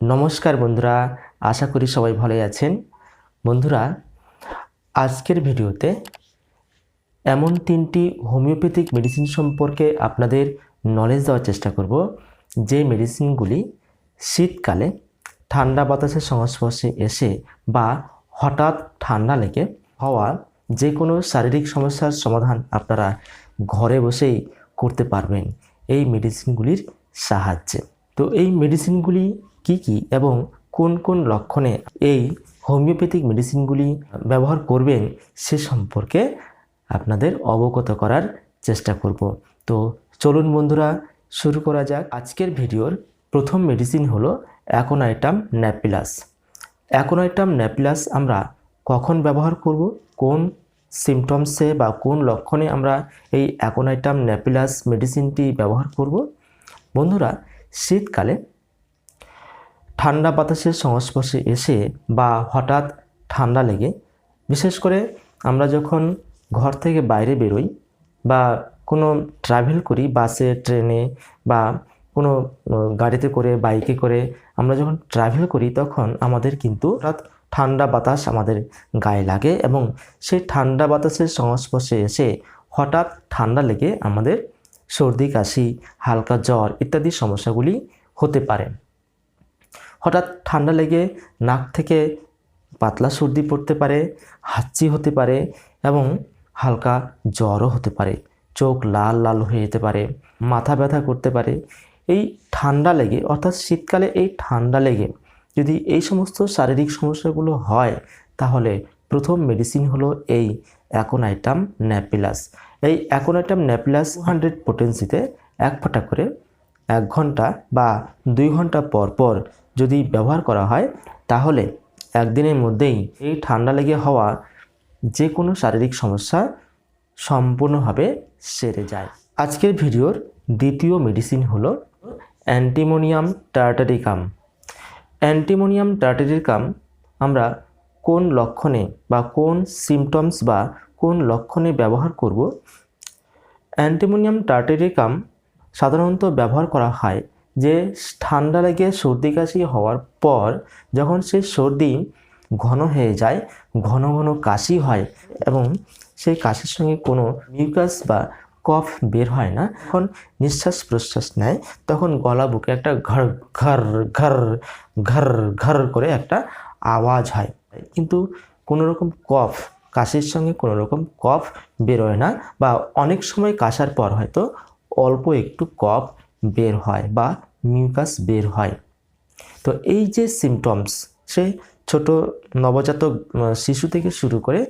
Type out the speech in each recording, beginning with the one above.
নমস্কার বন্ধুরা, আশা করি সবাই ভালোই আছেন। বন্ধুরা, আজকের ভিডিওতে এমন তিনটি হোমিওপ্যাথিক মেডিসিন সম্পর্কে আপনাদের নলেজ দেওয়ার চেষ্টা করব। যে মেডিসিনগুলি শীতকালে ঠান্ডা বাতাসের সংস্পর্শে এসে বা হঠাৎ ঠান্ডা লেগে হওয়া যে কোনো শারীরিক সমস্যার সমাধান আপনারা ঘরে বসেই করতে পারবেন এই মেডিসিনগুলির সাহায্যে। তো এই মেডিসিনগুলি কি কি এবং কোন কোন লক্ষণে এই হোমিওপ্যাথিক মেডিসিনগুলি ব্যবহার করবেন সে সম্পর্কে আপনাদের অবগত করার চেষ্টা করব। তো চলুন বন্ধুরা, শুরু করা যাক। আজকের ভিডিওর প্রথম মেডিসিন হলো অ্যাকোনাইটাম ন্যাপিলাস। অ্যাকোনাইটাম ন্যাপিলাস আমরা কখন ব্যবহার করব, কোন সিমটমসে বা কোন লক্ষণে আমরা এই অ্যাকোনাইটাম ন্যাপিলাস মেডিসিনটি ব্যবহার করব? বন্ধুরা, শীতকালে ঠান্ডা বাতাসের সংস্পর্শে এসে বা হঠাৎ ঠান্ডা লেগে, বিশেষ করে আমরা যখন ঘর থেকে বাইরে বেরোই বা কোনো ট্রাভেল করি বাসে ট্রেনে বা কোনো গাড়িতে করে বাইকে করে, আমরা যখন ট্রাভেল করি তখন আমাদের কিন্তু হঠাৎ ঠান্ডা বাতাস আমাদের গায়ে লাগে এবং সেই ঠান্ডা বাতাসের সংস্পর্শে এসে হঠাৎ ঠান্ডা লেগে আমাদের সর্দি, কাশি, হালকা জ্বর ইত্যাদি সমস্যাগুলি হতে পারে। হঠাৎ ঠান্ডা লেগে নাক থেকে পাতলা সর্দি পড়তে পারে, হাঁচি হতে পারে এবং হালকা জ্বরও হতে পারে। চোখ লাল লাল হয়ে যেতে পারে, মাথা ব্যথা করতে পারে। এই ঠান্ডা লেগে, অর্থাৎ শীতকালে এই ঠান্ডা লেগে যদি এই সমস্ত শারীরিক সমস্যাগুলো হয়, তাহলে প্রথম মেডিসিন হলো এই অ্যাকোনাইটাম ন্যাপিলাস এই অ্যাকোনাইটাম ন্যাপিলাস হান্ড্রেড পোটেন্সিতে এক ফোঁটা করে এক ঘণ্টা বা দুই ঘণ্টা পর পর যদি ব্যবহার করা হয়, তাহলে একদিনের মধ্যেই এই ঠান্ডা লেগে হওয়া যে কোনো শারীরিক সমস্যা সম্পূর্ণভাবে সেরে যায়। আজকের ভিডিওর দ্বিতীয় মেডিসিন হলো অ্যান্টিমোনিয়াম টার্টারিকাম অ্যান্টিমোনিয়াম টার্টারিকাম আমরা কোন লক্ষণে বা কোন সিমটমস বা কোন লক্ষণে ব্যবহার করব? অ্যান্টিমোনিয়াম টার্টারিকাম সাধারণত ব্যবহার করা হয় যে ঠান্ডা লেগে সর্দি কাশি হওয়ার পর যখন সে সর্দি ঘন হয়ে যায়, ঘন ঘন কাশি হয় এবং সেই কাশির সঙ্গে কোনো মিউকাস বা কফ বের হয় না, তখন নিঃশ্বাস প্রশ্বাস নেয়, তখন গলা বুকে একটা ঘর ঘর ঘর ঘর ঘর করে একটা আওয়াজ হয়। কিন্তু কোনো রকম কফ, কাশির সঙ্গে কোনো রকম কফ বেরোয় না বা অনেক সময় কাশার পর হয়তো অল্প একটু কফ বের হয় বা মিউকাস বের হয়। তো এই যে সিমটমস সে ছোট নবজাতক শিশু থেকে শুরু করে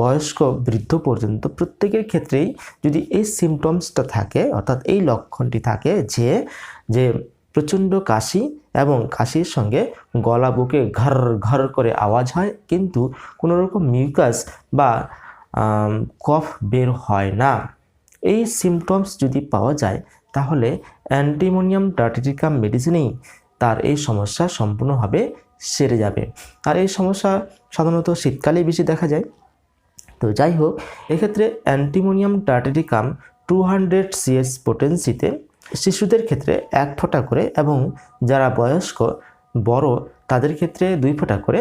বয়স্ক বৃদ্ধ পর্যন্ত প্রত্যেকের ক্ষেত্রেই যদি এই সিমটমসটা থাকে, অর্থাৎ এই লক্ষণটি থাকে যে যে প্রচণ্ড কাশি এবং কাশির সঙ্গে গলা বুকে ঘর ঘর করে আওয়াজ হয়, কিন্তু কোনো রকম মিউকাস বা কফ বের হয় না। এই সিমটমস যদি পাওয়া যায় তাহলে অ্যান্টিমোনিয়াম টার্টিটিকাম মেডিসিনেই তার এই সমস্যা সম্পূর্ণভাবে সেরে যাবে। আর এই সমস্যা সাধারণত শীতকালেই বেশি দেখা যায়। তো যাই হোক, এক্ষেত্রে antimonium tartaricum two hundred CS পোটেন্সিতে শিশুদের ক্ষেত্রে এক ফোঁটা করে এবং যারা বয়স্ক, বড়, তাদের ক্ষেত্রে দুই ফোঁটা করে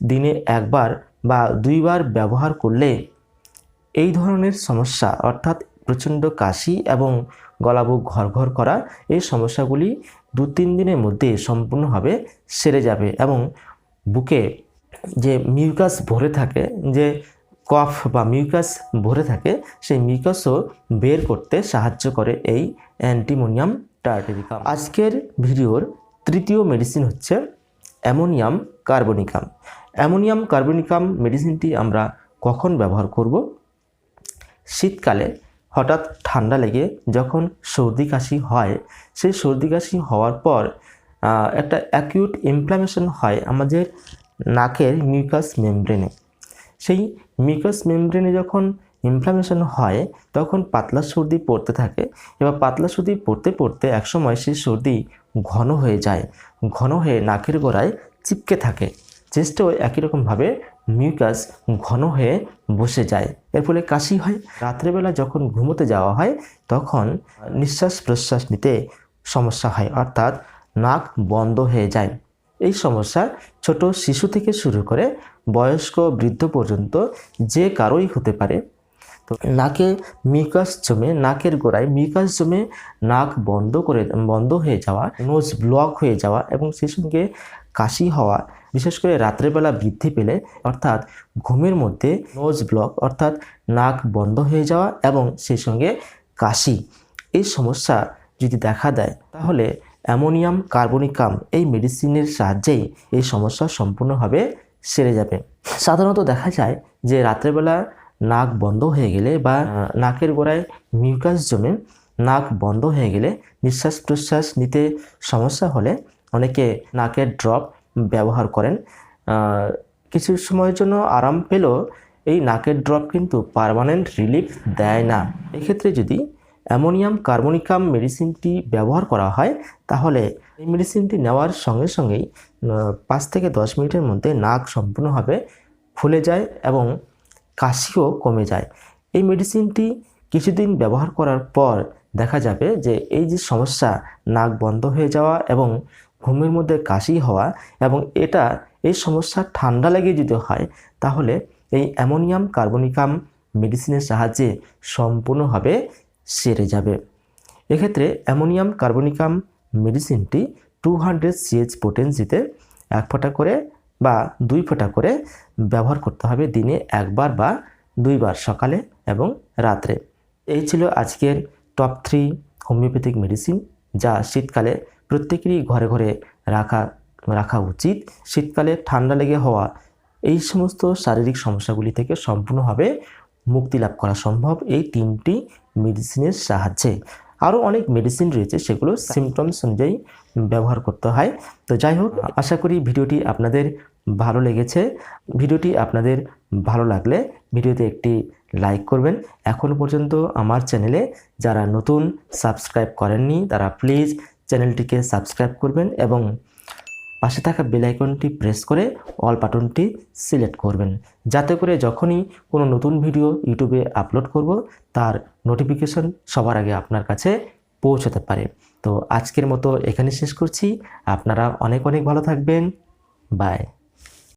দিনে একবার বা দুইবার ব্যবহার করলে এই ধরনের সমস্যা, অর্থাৎ প্রচণ্ড কাশি এবং গলাবুক ঘর করা এই সমস্যাগুলি দু তিন দিনের মধ্যে সম্পূর্ণভাবে সেরে যাবে এবং বুকে যে মিউকাস ভরে থাকে, যে কফ বা মিউকাস ভরে থাকে, সেই মিউকাসও বের করতে সাহায্য করে এই অ্যান্টিমোনিয়াম টার্টেরিকাম। আজকের ভিডিওর তৃতীয় মেডিসিন হচ্ছে অ্যামোনিয়াম কার্বনিকাম। অ্যামোনিয়াম কার্বনিকাম মেডিসিনটি আমরা কখন ব্যবহার করব? শীতকালে হঠাৎ ঠান্ডা লেগে যখন সর্দি কাশি হয়, সেই সর্দি কাশি হওয়ার পর একটা অ্যাকিউট ইনফ্লামেশন হয় আমাদের নাকের মিউকাস মেমব্রেনে সেই মিউকাস মেমব্রেনে যখন ইনফ্লামেশন হয়, তখন পাতলা সর্দি পড়তে থাকে। এবার পাতলা সর্দি পড়তে পড়তে একসময় সেই সর্দি ঘন হয়ে যায়। ঘন হয়ে নাকের গোড়ায় চিপকে থাকে। চেস্টেও একই রকমভাবে মিউকাস ঘন হয়ে বসে যায়। এর ফলে কাশি হয়। রাত্রেবেলা যখন ঘুমোতে যাওয়া হয়, তখন নিঃশ্বাস প্রশ্বাস নিতে সমস্যা হয়, অর্থাৎ নাক বন্ধ হয়ে যায়। এই সমস্যা ছোট শিশু থেকে শুরু করে বয়স্ক বৃদ্ধ পর্যন্ত যে কারোই হতে পারে। তো নাকে মিউকাস জমে, নাকের গোড়ায় মিউকাস জমে নাক বন্ধ করে, বন্ধ হয়ে যাওয়া, নোজ ব্লক হয়ে যাওয়া এবং সেই সঙ্গে কাশি হওয়া, বিশেষ করে রাত্রেবেলা বৃদ্ধি পেলে অর্থাৎ ঘুমের মধ্যে নোজ ব্লক অর্থাৎ নাক বন্ধ হয়ে যাওয়া এবং সেই সঙ্গে কাশি। এই সমস্যা যদি দেখা দেয়, তাহলে অ্যামোনিয়াম কার্বনিকাম এই মেডিসিনের সাহায্যেই এই সমস্যা সম্পূর্ণভাবে সেরে যাবে। সাধারণত দেখা যায় যে রাত্রেবেলা নাক বন্ধ হয়ে গেলে বা নাকের গোড়ায় মিউকাস জমে নাক বন্ধ হয়ে গেলে নিঃশ্বাস প্রশ্বাস নিতে সমস্যা হলে অনেকে নাকের ড্রপ ব্যবহার করেন। কিছু সময়ের জন্য আরাম পেলেও এই নাকের ড্রপ কিন্তু পার্মানেন্ট রিলিফ দেয় না। এক্ষেত্রে যদি অ্যামোনিয়াম কার্বনিকাম মেডিসিনটি ব্যবহার করা হয়, তাহলে এই মেডিসিনটি নেওয়ার সঙ্গে সঙ্গেই পাঁচ থেকে দশ মিনিটের মধ্যে নাক সম্পূর্ণভাবে ফুলে যায় এবং কাশিও কমে যায়। এই মেডিসিনটি কিছুদিন ব্যবহার করার পর দেখা যাবে যে এই যে সমস্যা, নাক বন্ধ হয়ে যাওয়া এবং ঘুমের মধ্যে কাশি হওয়া এবং এটা এই সমস্যা ঠান্ডা লেগে যদি হয়, তাহলে এই অ্যামোনিয়াম কার্বনিকাম মেডিসিনের সাহায্যে সম্পূর্ণভাবে সেরে যাবে। এক্ষেত্রে অ্যামোনিয়াম কার্বনিকাম মেডিসিনটি টু হান্ড্রেড সিএইচ পোটেন্সিতে এক ফোঁটা করে বা দুই ফোঁটা করে ব্যবহার করতে হবে দিনে একবার বা দুইবার সকালে এবং রাত্রে। এই ছিল আজকের টপ থ্রি হোমিওপ্যাথিক মেডিসিন, যা শীতকালে প্রত্যেকেরই ঘরে ঘরে রাখা রাখা উচিত। শীতকালে ঠান্ডা লেগে হওয়া এই সমস্ত শারীরিক সমস্যাগুলি থেকে সম্পূর্ণভাবে মুক্তি লাভ করা সম্ভব এই তিনটি মেডিসিনের সাহায্যে। আরও অনেক মেডিসিন রয়েছে, সেগুলো সিমটমস অনুযায়ী ব্যবহার করতে হয়। তো যাই হোক, আশা করি ভিডিওটি আপনাদের ভালো লেগেছে। ভিডিওটি আপনাদের ভালো লাগলে ভিডিওতে একটি লাইক করবেন। এখনও পর্যন্ত আমার চ্যানেলে যারা নতুন সাবস্ক্রাইব করেননি, তারা প্লিজ চ্যানেলটিকে সাবস্ক্রাইব করবেন এবং পাশে থাকা বেল আইকনটি প্রেস করে অল বাটনটি সিলেক্ট করবেন। যাতে করে যখনই কোনো নতুন ভিডিও ইউটিউবে আপলোড করব, তার নোটিফিকেশন সবার আগে আপনার কাছে পৌঁছাতে পারে। তো আজকের মতো এখানে শেষ করছি। আপনারা অনেক অনেক ভালো থাকবেন। বাই।